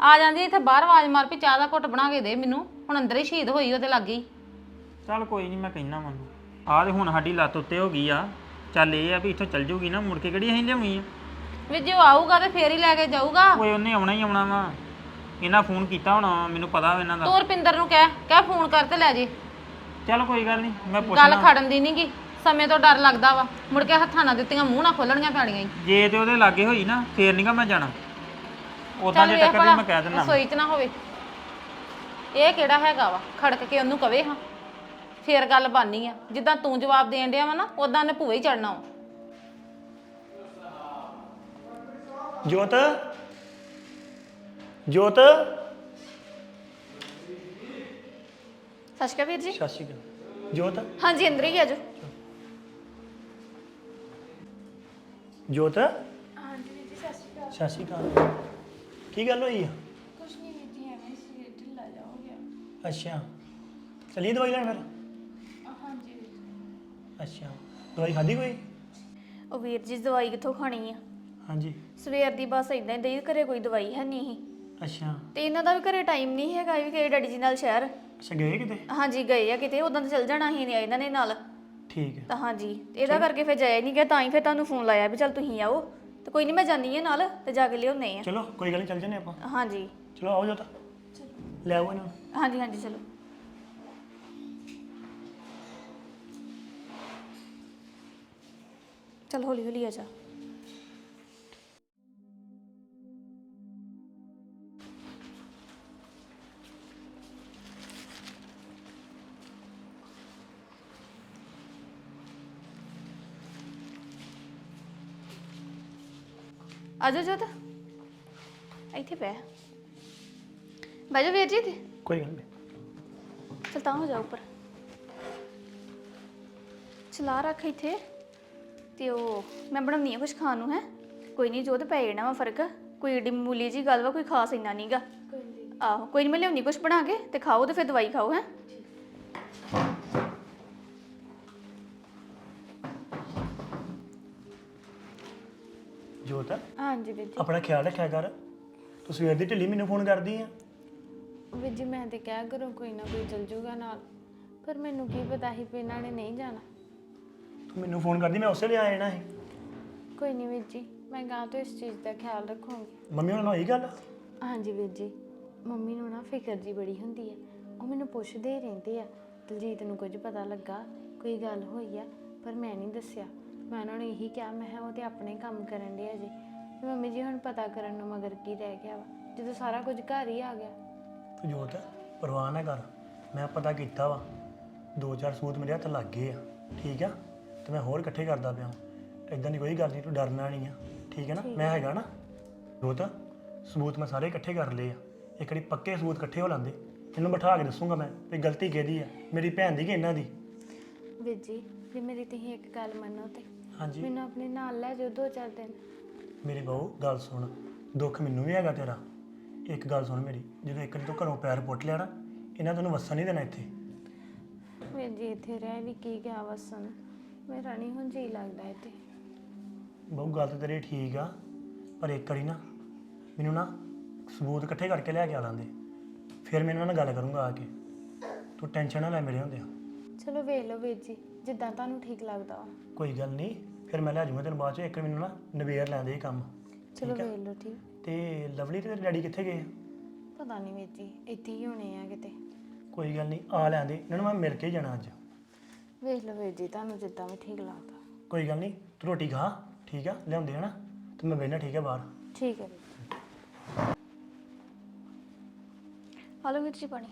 A: ਆ ਜਾਂਦੀ ਇੱਥੇ ਬਾਹਰ ਆਵਾਜ਼ ਮਾਰ ਵੀ ਚਾਹ ਦਾ ਘੁੱਟ ਬਣਾ ਕੇ ਦੇ ਮੈਨੂੰ ਹੁਣ ਅੰਦਰ ਹੀ ਸ਼ਹੀਦ ਹੋਈ ਉਹਦੇ ਲੱਗ ਗਈ
E: ਚੱਲ ਕੋਈ ਨਹੀਂ ਮੈਂ ਕਹਿਣਾ ਮੈਨੂੰ ਆਹ ਤੇ ਹੁਣ ਸਾਡੀ ਲੱਤ ਉੱਤੇ ਹੋ ਗਈ ਆ। ਚੱਲ ਇਹ ਆ ਵੀ ਇੱਥੋਂ ਚੱਲ ਜੂਗੀ ਨਾ ਮੁੜ ਕੇ ਕਿਹੜੀ ਅਸੀਂ ਲਿਆਉਣੀ ਆ?
A: ਵੀ ਜੇ ਉਹ ਆਊਗਾ ਤੇ ਫੇਰ ਹੀ ਲੈ ਕੇ ਜਾਊਗਾ।
E: ਓਏ ਉਹਨੇ ਆਉਣਾ ਹੀ ਆਉਣਾ ਵਾ। ਇਹਨਾਂ ਫੋਨ ਕੀਤਾ ਹੋਣਾ ਵਾ, ਮੈਨੂੰ ਪਤਾ ਵਾ ਇਹਨਾਂ ਦਾ।
A: ਤੂੰ ਰਪਿੰਦਰ ਨੂੰ ਕਹਿ ਕਹਿ ਫੋਨ ਕਰ ਤੇ ਲੈ ਜੇ।
E: ਚੱਲ ਕੋਈ ਗੱਲ ਨਹੀਂ ਮੈਂ
A: ਗੱਲ
E: ਪੁੱਛਣਾ
A: ਖੜਨ ਦੀ ਨਹੀਂਗੀ ਸਮੇਂ ਤੋਂ ਡਰ ਲੱਗਦਾ ਵਾ। ਮੁੜ ਕੇ ਹੱਥਾਂ ਨਾਲ ਦਿੱਤੀਆਂ ਮੂੰਹ ਨਾ ਖੋਲਣੀਆਂ ਪੈਣੀਆਂ ਈ।
E: ਜੇ ਤੇ ਉਹਦੇ ਲਾਗੇ ਹੋਈ ਨਾ ਫੇਰ ਨਹੀਂਗਾ ਮੈਂ ਜਾਣਾ। ਉਦਾਂ
A: ਚੱਲ
E: ਜੇ
A: ਵੇਖ
E: ਟੱਕਰ ਦੀ
A: ਭਲਾ
E: ਮੈਂ ਕਹਿ ਦਿੰਦਾ।
A: ਰਸੋਈ 'ਚ ਨਾ ਹੋਵੇ। ਇਹ ਕਿਹੜਾ ਹੈਗਾ ਵਾ? ਖੜਕ ਕੇ ਉਹਨੂੰ ਕਵੇ ਹਾਂ। ਫੇਰ ਗੱਲ ਬਾਨੀ ਆ। ਜਿੱਦਾਂ ਤੂੰ ਜਵਾਬ ਦੇਣ ਡਿਆ ਵਾ ਨਾ ਉਦਾਂ ਨੇ ਭੂਏ ਹੀ ਚੜਨਾ ਵਾ।
D: ਜੋਤ? ਜੋਤ?
B: ਸਤਿ ਸ਼੍ਰੀ ਅਕਾਲ ਵੀਰ ਜੀ।
D: ਸਤਿ ਸ਼੍ਰੀ ਅਕਾਲ। ਜੋਤ?
B: ਹਾਂਜੀ ਅੰਦਰ ਹੀ ਆ ਜਾਓ।
D: ਜੋਤ?
C: ਹਾਂਜੀ ਦੀਦੀ ਸਤਿ ਸ਼੍ਰੀ ਅਕਾਲ।
D: ਸਤਿ ਸ਼੍ਰੀ ਅਕਾਲ। ਕੀ ਗੱਲ ਹੋਈ ਆ?
C: ਕੁਛ ਨਹੀਂ ਵੀਰ ਜੀ ਐਵੇਂ ਸਰੀਰ ਢਿੱਲਾ ਜਾ ਹੋ ਗਿਆ।
D: ਅੱਛਾ। ਚਲੀਏ ਦਵਾਈ ਲੈਣ ਫਿਰ?
C: ਹਾਂਜੀ ਵੀਰ ਜੀ
D: ਅੱਛਾ। ਦਵਾਈ ਖਾਧੀ ਕੋਈ?
B: ਉਹ ਵੀਰ ਜੀ ਦਵਾਈ ਕਿੱਥੋਂ ਖਾਣੀ ਆ?
D: ਹਾਂਜੀ।
B: ਸਵੇਰ ਦੀ ਬਸ ਇਦਾਂ ਹੀ ਦੇਈ ਘਰੇ ਕੋਈ ਦਵਾਈ ਹੈ ਨਹੀਂ ਸੀ।
D: ਅੱਛਾ।
B: ਤੇ ਇਹਨਾਂ ਦਾ ਵੀ ਘਰੇ ਟਾਈਮ ਨਹੀਂ ਹੈਗਾ ਇਹ ਵੀ ਗਏ ਡੈਡੀ ਜੀ ਨਾਲ ਸ਼ਹਿਰ।
D: ਅੱਛਾ ਗਏ ਕਿਤੇ?
B: ਹਾਂਜੀ ਗਏ ਆ ਕਿਤੇ। ਉਦੋਂ ਤਾਂ ਚੱਲ ਜਾਣਾ ਸੀ ਨੇ ਇਹਨਾਂ ਨੇ ਨਾਲ।
D: ਠੀਕ ਹੈ।
B: ਤਾਂ ਹਾਂਜੀ ਤੇ ਇਹਦਾ ਕਰਕੇ ਫਿਰ ਜਾਇਆ ਨਹੀਂ ਗਿਆ ਤਾਂ ਹੀ ਫਿਰ ਤੁਹਾਨੂੰ ਫੋਨ ਲਾਇਆ ਵੀ ਚੱਲ ਤੁਸੀਂ ਆਓ। ਤੇ ਕੋਈ ਨਹੀਂ ਮੈਂ ਜਾਂਦੀ ਆ ਨਾਲ ਤੇ ਜਾ ਕੇ ਲਿਆਉਨੇ ਆ
D: ਚਲੋ ਕੋਈ ਗੱਲ ਨਹੀਂ ਚੱਲ ਜੰਨੇ ਆਪਾਂ।
B: ਹਾਂਜੀ।
D: ਚਲੋ ਆਓ ਜੋਤ। ਲੈ ਆਓ ਇਹਨਾਂ ਨੂੰ।
B: ਹਾਂਜੀ ਹਾਂਜੀ ਚਲੋ। ਚਲ ਹੌਲੀ ਹੌਲੀ ਆ ਜਾ। ਆ ਜਾ ਜੋਤ। ਇੱਥੇ ਪੈ ਬੈਜੋ ਵੀਰ ਜੀ ਇੱਥੇ।
D: ਕੋਈ ਗੱਲ ਨਹੀਂ।
B: ਚਲ ਤਾਂ ਹੋ ਜਾ ਉੱਪਰ। ਚਲਾ ਰੱਖ ਇੱਥੇ। ਤੇ ਉਹ ਮੈਂ ਬਣਾਉਣੀ ਆ ਕੁਝ ਖਾਣ ਨੂੰ ਹੈ। ਕੋਈ ਨਹੀਂ ਜੋਤ ਪੈ ਜਾਣਾ ਵਾ ਫ਼ਰਕ। ਕੋਈ ਏਡੀ ਮੂਲੀ ਜੀ ਗੱਲ ਵਾ ਕੋਈ ਖਾਸ ਇੰਨਾ ਨਹੀਂਗਾ ਆਹੋ ਕੋਈ ਨਹੀਂ ਮੈਂ ਲਿਆਉਣੀ ਕੁਝ ਬਣਾ ਕੇ ਤੇ ਖਾਓ ਤੇ ਫਿਰ ਦਵਾਈ ਖਾਓ ਹੈ।
C: ਹਾਂਜੀ ਵੀਰ ਜੀ।
D: ਆਪਣਾ ਖਿਆਲ ਰੱਖਿਆ ਕਰ। ਤੂੰ ਸਵੇਰ ਦੀ ਢਿੱਲੀ ਮੈਨੂੰ ਫੋਨ ਕਰਦੀ ਆ।
C: ਵੀਰ ਜੀ ਮੈਂ ਤੇ ਕਿਹਾ ਕਰੋ ਕੋਈ ਨਾ ਕੋਈ ਚਲ ਜੂਗਾ ਨਾਲ। ਪਰ ਮੈਨੂੰ ਕੀ ਪਤਾ ਸੀ ਵੀ ਇਹਨਾਂ ਨੇ ਨਹੀਂ ਜਾਣਾ।
D: ਤੂੰ ਮੈਨੂੰ ਫੋਨ ਕਰਦੀ ਮੈਂ ਉਸੇ ਲਈ ਆ ਜਾਣਾ ਸੀ।
C: ਕੋਈ ਨਹੀਂ ਵੀਰ ਜੀ ਮੈਂ ਗਾਂ ਤੋਂ ਇਸ ਚੀਜ਼ ਦਾ ਖਿਆਲ ਰੱਖੂੰਗੀ।
D: ਮੰਮੀ ਉਹਨਾਂ ਨਾਲ ਹੋਈ ਗੱਲ?
C: ਹਾਂਜੀ ਵੀਰ ਜੀ ਮੰਮੀ ਨੂੰ ਨਾ ਫਿਕਰ ਜੀ ਬੜੀ ਹੁੰਦੀ ਹੈ ਉਹ ਮੈਨੂੰ ਪੁੱਛਦੇ ਹੀ ਰਹਿੰਦੇ ਆ। ਦਲਜੀਤ ਨੂੰ ਕੁਝ ਪਤਾ ਲੱਗਾ ਕੋਈ ਗੱਲ ਹੋਈ ਆ ਪਰ ਮੈਂ ਨਹੀਂ ਦੱਸਿਆ। ਮੈਂ ਉਹਨਾਂ ਨੂੰ ਇਹੀ ਕਿਹਾ ਮੈਂ ਕਿਹਾ ਉਹ ਤੇ ਆਪਣੇ ਕੰਮ ਕਰਨ ਦੇ ਜੀ। ਤੇ ਮੰਮੀ ਜੀ ਹੁਣ ਪਤਾ ਕਰਨ ਨੂੰ ਮਗਰ ਕੀ ਰਹਿ ਗਿਆ ਵਾ? ਜਦੋਂ ਸਾਰਾ ਕੁਝ ਘਰ ਹੀ ਆ ਗਿਆ।
D: ਤੂੰ ਜੋਤ ਪਰਵਾਹ ਨਾ ਕਰ। ਮੈਂ ਪਤਾ ਕੀਤਾ ਵਾ। ਦੋ ਚਾਰ ਸੂਤ ਮੇਰੇ ਹੱਥ ਲੱਗ ਗਏ ਆ। ਠੀਕ ਆ? ਤੇ ਮੈਂ ਹੋਰ ਇਕੱਠੇ ਕਰਦਾ ਪਿਆ ਇਦਾਂ ਦੀ ਕੋਈ ਗੱਲ ਨਹੀਂ ਤੂੰ ਡਰਨਾ ਨਹੀਂ ਆ। ਠੀਕ ਹੈ ਨਾ? ਮੈਂ ਹੈਗਾ ਨਾ? ਜੋਤ ਸਬੂਤ ਮੈਂ ਸਾਰੇ ਇਕੱਠੇ ਕਰ ਲਏ ਆ। ਇੱਕ ਵਾਰੀ ਪੱਕੇ ਸਬੂਤ ਇਕੱਠੇ ਹੋ ਲਾਂਦੇ। ਇਹਨੂੰ ਬਿਠਾ ਕੇ ਦੱਸੂਗਾ ਮੈਂ ਵੀ ਗਲਤੀ ਕਿਹਦੀ ਆ। ਮੇਰੀ ਭੈਣ ਦੀ ਕਿ ਇਹਨਾਂ ਦੀ?
C: ਵੀਰ ਜੀ ਜੇ ਮੇਰੀ ਤੁਸੀਂ ਇੱਕ ਗੱਲ ਮੰਨੋ ਤੇ।
D: ਹਾਂਜੀ।
C: ਮੈਨੂੰ ਆਪਣੇ ਨਾਲ ਲੈ ਜਾਓ ਦੋ ਚਾਰ ਦਿਨ।
D: ਮੇਰੀ ਬਹੂ ਗੱਲ ਸੁਣ। ਦੁੱਖ ਮੈਨੂੰ ਵੀ ਹੈਗਾ ਤੇਰਾ। ਇੱਕ ਗੱਲ ਸੁਣ ਮੇਰੀ ਜਦੋਂ ਇੱਕ ਵਾਰੀ ਤੂੰ ਘਰੋਂ ਪੈਰ ਪੁੱਟ ਲਿਆ ਨਾ ਇਹਨਾਂ ਤੈਨੂੰ ਵਸਣ ਨਹੀਂ ਦੇਣਾ ਇੱਥੇ।
C: ਵੀਰ ਜੀ ਇੱਥੇ ਰਹਿ ਵੀ ਕੀ ਗਿਆ ਵਸਣ? ਮੇਰਾ ਨਹੀਂ ਹੁਣ ਜੀ ਲੱਗਦਾ ਇੱਥੇ।
D: ਬਹੁ ਗੱਲ ਤਾਂ ਤੇਰੀ ਠੀਕ ਆ ਪਰ ਇੱਕ ਵਾਰੀ ਨਾ ਮੈਨੂੰ ਨਾ ਸਬੂਤ ਇਕੱਠੇ ਕਰਕੇ ਲਿਆ ਕੇ ਆ ਲਾਂਦੇ। ਫਿਰ ਮੈਂ ਇਹਨਾਂ ਨਾਲ ਗੱਲ ਕਰੂੰਗਾ ਆ ਕੇ। ਤੂੰ ਟੈਨਸ਼ਨ ਨਾ ਲੈ ਮੇਰੇ ਹੁੰਦਿਆਂ।
C: ਚਲੋ ਵੇਖ ਲਓ ਵੀਰ ਜੀ ਜਿੱਦਾਂ ਤੁਹਾਨੂੰ ਠੀਕ ਲੱਗਦਾ। ਵਾ
D: ਕੋਈ ਗੱਲ ਨਹੀਂ ਫਿਰ ਮੈਂ ਲੈ ਜਾਊਂਗਾ ਤੈਨੂੰ ਬਾਅਦ ਚ ਇੱਕ ਮੈਨੂੰ ਨਾ ਨਵੇਰ ਲੈਂਦੇ ਇਹ ਕੰਮ।
C: ਚਲੋ ਵੇਖ ਲਓ ਠੀਕ।
D: ਤੇ ਲਵਲੀ ਤੇ ਤੇਰੇ ਡੈਡੀ ਕਿੱਥੇ ਗਏ? ਆ?
C: ਪਤਾ ਨਹੀਂ ਵੀਰ ਜੀ ਇੱਥੇ ਹੀ ਹੋਣੇ ਆ ਕਿਤੇ।
D: ਕੋਈ ਗੱਲ ਨਹੀਂ ਆ ਲੈਂਦੇ ਇਹਨਾਂ ਨੂੰ ਮੈਂ ਮਿਲ ਕੇ ਹੀ ਜਾਣਾ ਅੱਜ।
C: ਵੇਖ ਲਓ ਵੀਰ ਜੀ ਤੁਹਾਨੂੰ ਜਿੱਦਾਂ ਵੀ ਠੀਕ ਲੱਗਦਾ।
D: ਕੋਈ ਗੱਲ ਨਹੀਂ ਤੂੰ ਰੋਟੀ ਖਾ ਠੀਕ ਆ ਲਿਆਉਂਦੇ ਆ ਨਾ ਤੇ ਮੈਂ ਬਹਿਣਾ ਠੀਕ ਆ ਬਾਹਰ।
C: ਠੀਕ ਹੈ ਵੀਰ ਜੀ।
B: ਲਓ ਵੀਰ ਜੀ ਪਾਣੀ।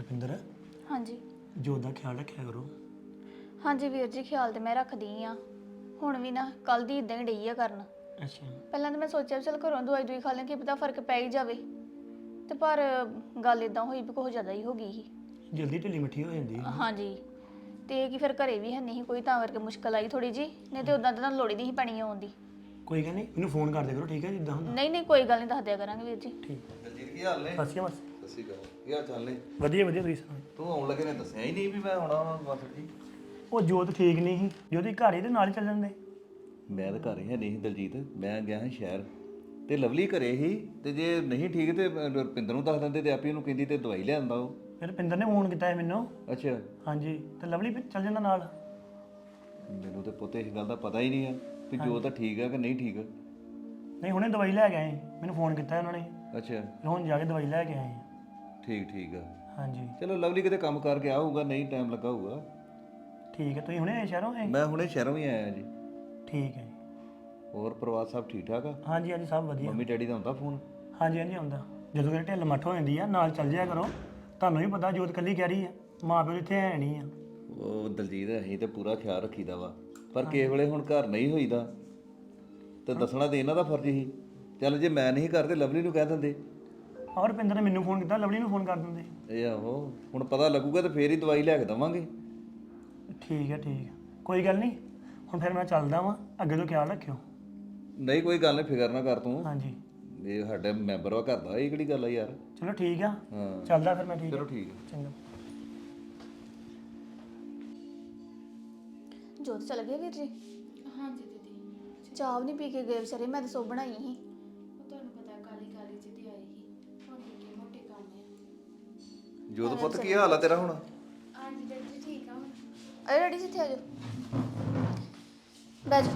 D: ਰੁਪਿੰਦਰ?
B: ਹਾਂਜੀ।
D: ਜੋਤ ਦਾ ਖਿਆਲ ਰੱਖਿਆ ਕਰੋ।
B: ਹਾਂਜੀ ਵੀਰ ਜੀ ਖਿਆਲ ਤੇ ਮੈਂ ਰੱਖਦੀ ਆ ਹੁਣ ਵੀ ਨਾ ਕੱਲ ਦੀ ਇਦਾਂ ਹੀ ਡਈ ਆ ਕਰਨ।
D: ਅੱਛਾ।
B: ਪਹਿਲਾਂ ਤਾਂ ਮੈਂ ਸੋਚਿਆ ਵੀ ਚੱਲ ਘਰੋਂ ਦਵਾਈ ਦੂਈ ਖਾ ਲਾਂ ਕੀ ਪਤਾ ਫ਼ਰਕ ਪੈ ਹੀ ਜਾਵੇ। ਤੇ ਪਰ ਗੱਲ ਇਦਾਂ ਹੋਈ ਵੀ ਬਹੁਤ ਜ਼ਿਆਦਾ ਹੀ ਹੋ ਗਈ ਸੀ।
D: ਜਲਦੀ ਢਿੱਲੀ ਮਿੱਠੀ ਹੋ ਜਾਂਦੀ ਹੈ।
B: ਹਾਂਜੀ। ਤੇ ਇਹ ਕਿ ਫਿਰ ਘਰੇ ਵੀ ਹੈ ਨਹੀਂ ਕੋਈ ਤਾਂ ਕਰਕੇ ਮੁਸ਼ਕਲ ਆਈ ਥੋੜੀ ਜੀ ਨਹੀਂ ਤੇ ਉਦਾਂ ਤਾਂ ਲੋੜੀ ਦੀ ਹੀ ਪਣੀ ਆਉਂਦੀ
D: ਕੋਈ ਗੱਲ ਨਹੀਂ ਮੈਨੂੰ ਫੋਨ ਕਰ ਦਿਆ ਕਰੋ ਠੀਕ ਹੈ ਜਿੱਦਾਂ ਹੁੰਦਾ।
B: ਨਹੀਂ ਨਹੀਂ ਕੋਈ ਗੱਲ ਨਹੀਂ ਦੱਸ ਦਿਆ ਕਰਾਂਗੇ ਵੀਰ ਜੀ।
D: ਠੀਕ।
F: ਦਲਜੀਤ ਕੀ ਹਾਲ ਨੇ?
D: ਸਤਿ ਸ਼੍ਰੀ ਅਕਾਲ।
F: ਸਤਿ ਸ਼੍ਰੀ ਅਕਾਲ। ਕੀ ਹਾਲ ਚਾਲ ਨੇ
D: ਵਧੀਆ ਵਧੀਆ ਤੁਸੀਂ ਸੁਣਾਓ?
F: ਤੂੰ ਆਉਣ ਲੱਗੇ ਨੇ ਦੱਸਿਆ ਹੀ ਨਹੀਂ ਵੀ ਮੈਂ ਆਉਣਾ ਵਾ ਬਸ ਜੀ
D: ਉਹ ਜੋਤ ਠੀਕ ਨਹੀਂ ਸੀ। ਜੋਤੀ ਘਰ ਹੀ ਤੇ ਨਾਲ ਹੀ ਚੱਲ ਜਾਂਦੇ।
F: ਮੈਂ ਤਾਂ ਘਰ ਹੀ ਹੈ ਨਹੀਂ ਸੀ ਦਲਜੀਤ। ਮੈਂ ਗਿਆ ਹਾਂ ਸ਼ਹਿਰ ਤੇ ਲਵਲੀ ਘਰੇ ਹੀ ਤੇ ਜੇ ਨਹੀਂ ਠੀਕ ਤੇ ਰੁਪਿੰਦਰ ਨੂੰ ਦੱਸ ਦਿੰਦੇ ਤੇ ਆਪੇ ਉਹਨੂੰ ਕਹਿੰਦੀ ਤੇ ਦਵਾਈ ਲਿਆਂਦਾ ਉਹ।
D: ਫਿਰ ਪਿੰਦਰ ਨੇ ਫੋਨ ਕੀਤਾ ਸੀ ਮੈਨੂੰ।
F: ਅੱਛਾ।
D: ਹਾਂਜੀ ਤੇ ਲਵਲੀ ਫਿਰ ਚੱਲ ਜਾਂਦਾ ਨਾਲ।
F: ਮੈਨੂੰ ਤੇ ਪੁੱਤ ਇਸ ਗੱਲ ਦਾ ਪਤਾ ਹੀ ਨਹੀਂ ਆ ਵੀ ਜੋ ਤਾਂ ਠੀਕ ਆ ਕਿ ਨਹੀਂ ਠੀਕ।
D: ਨਹੀਂ ਹੁਣੇ ਦਵਾਈ ਲੈ ਕੇ ਆਏ। ਮੈਨੂੰ ਫੋਨ ਕੀਤਾ ਉਹਨਾਂ ਨੇ।
F: ਅੱਛਾ।
D: ਫਿਰ ਹੁਣ ਜਾ ਕੇ ਦਵਾਈ ਲੈ ਕੇ ਆਏ
F: ਠੀਕ ਠੀਕ ਆ।
D: ਹਾਂਜੀ।
F: ਚਲੋ ਲਵਲੀ ਕਿਤੇ ਕੰਮ ਕਰ ਗਿਆ ਹੋਊਗਾ ਨਹੀਂ ਟਾਈਮ ਲੱਗਾ ਹੋਊਗਾ।
D: ਠੀਕ ਹੈ ਤੁਸੀਂ ਹੁਣੇ ਆਏ ਸ਼ਹਿਰੋਂ ਆਏ?
F: ਮੈਂ ਹੁਣੇ ਸ਼ਹਿਰੋਂ ਹੀ ਆਇਆ ਜੀ।
D: ਠੀਕ ਹੈ
F: ਹੋਰ ਪਰਿਵਾਰ ਸਭ ਠੀਕ ਠਾਕ ਆ?
D: ਹਾਂਜੀ ਹਾਂਜੀ ਸਭ ਵਧੀਆ।
F: ਮੰਮੀ ਡੈਡੀ ਦਾ ਹੁੰਦਾ ਫੋਨ?
D: ਹਾਂਜੀ ਹਾਂਜੀ ਆਉਂਦਾ। ਜਦੋਂ ਕਿਤੇ ਢਿੱਲ ਮੱਠ ਹੋ ਜਾਂਦੀ ਆ ਨਾਲ ਚੱਲ ਜਾਇਆ ਕਰੋ। ਤੁਹਾਨੂੰ ਵੀ ਪਤਾ ਜੋਤ ਕੱਲੀ ਕਹਿ ਰਹੀ ਆ ਮਾਂ ਪਿਓ ਇੱਥੇ ਹੈ ਨਹੀਂ ਆ।
F: ਉਹ ਦਲਜੀਤ ਅਸੀਂ ਤੇ ਪੂਰਾ ਖਿਆਲ ਰੱਖੀਦਾ ਵਾ। ਪਰ ਕਿਸੇ ਵੇਲੇ ਹੁਣ ਘਰ ਨਹੀਂ ਹੋਈਦਾ ਤੇ ਦੱਸਣਾ ਤੇ ਇਹਨਾਂ ਦਾ ਫਰਜ਼ ਸੀ ਚੱਲ ਜੇ ਮੈਂ ਨਹੀਂ ਕਰਦੇ ਲਵਲੀ ਨੂੰ ਕਹਿ ਦਿੰਦੇ
D: ਔਰ ਪਿੰਦਰ ਨੇ ਮੈਨੂੰ ਫੋਨ ਕੀਤਾ ਲਵਲੀ ਨੂੰ ਫੋਨ ਕਰ ਦਿੰਦੇ।
F: ਇਹ ਆਹੋ ਹੁਣ ਪਤਾ ਲੱਗੂਗਾ ਤੇ ਫੇਰ ਹੀ ਦਵਾਈ ਲਿਆ ਕੇ ਦਵਾਂਗੇ।
D: ਠੀਕ ਹੈ ਠੀਕ ਹੈ ਕੋਈ ਗੱਲ ਨਹੀਂ ਹੁਣ ਫਿਰ ਮੈਂ ਚੱਲਦਾ ਵਾਂ ਅੱਗੇ ਤੋਂ ਖਿਆਲ ਰੱਖਿਓ।
F: ਨਹੀਂ ਕੋਈ ਗੱਲ ਨਹੀਂ ਫਿਕਰ ਨਾ ਕਰ ਤੂੰ।
D: ਹਾਂਜੀ।
F: ਇਹ ਸਾਡੇ ਮੈਂਬਰ ਵਾ ਘਰ ਦਾ ਇਹ ਕਿਹੜੀ ਗੱਲ ਆ ਯਾਰ?
D: ਚਲੋ ਠੀਕ ਆ।
F: ਹਾਂ।
D: ਚੱਲਦਾ ਫਿਰ ਮੈਂ ਠੀਕ
F: ਚਲੋ
D: ਆ
F: ਠੀਕ ਹੈ
D: ਚੰਗਾ।
B: ਜੋਤ ਚਲ ਗਏ ਵੀਰ ਜੀ?
C: ਹਾਂਜੀ ਦੀਦੀ।
B: ਚਾਹ ਵੀ ਨਹੀਂ ਪੀ ਕੇ ਗਏ ਵਿਚਾਰੇ ਮੈਂ ਤਾਂ ਸੋ ਬਣਾਈ ਸੀ।
F: ਜੋਤ ਪੁੱਤ ਕੀ ਹਾਲ ਆ ਤੇਰਾ ਹੁਣ?
C: ਹਾਂਜੀ ਦੀਦੀ ਠੀਕ ਆ ਹੁਣ।
B: ਅਰੇ ਰੈਡੀ ਜਿੱਥੇ ਆ ਜਾਓ। ਬੈਠ ਜਾਓ।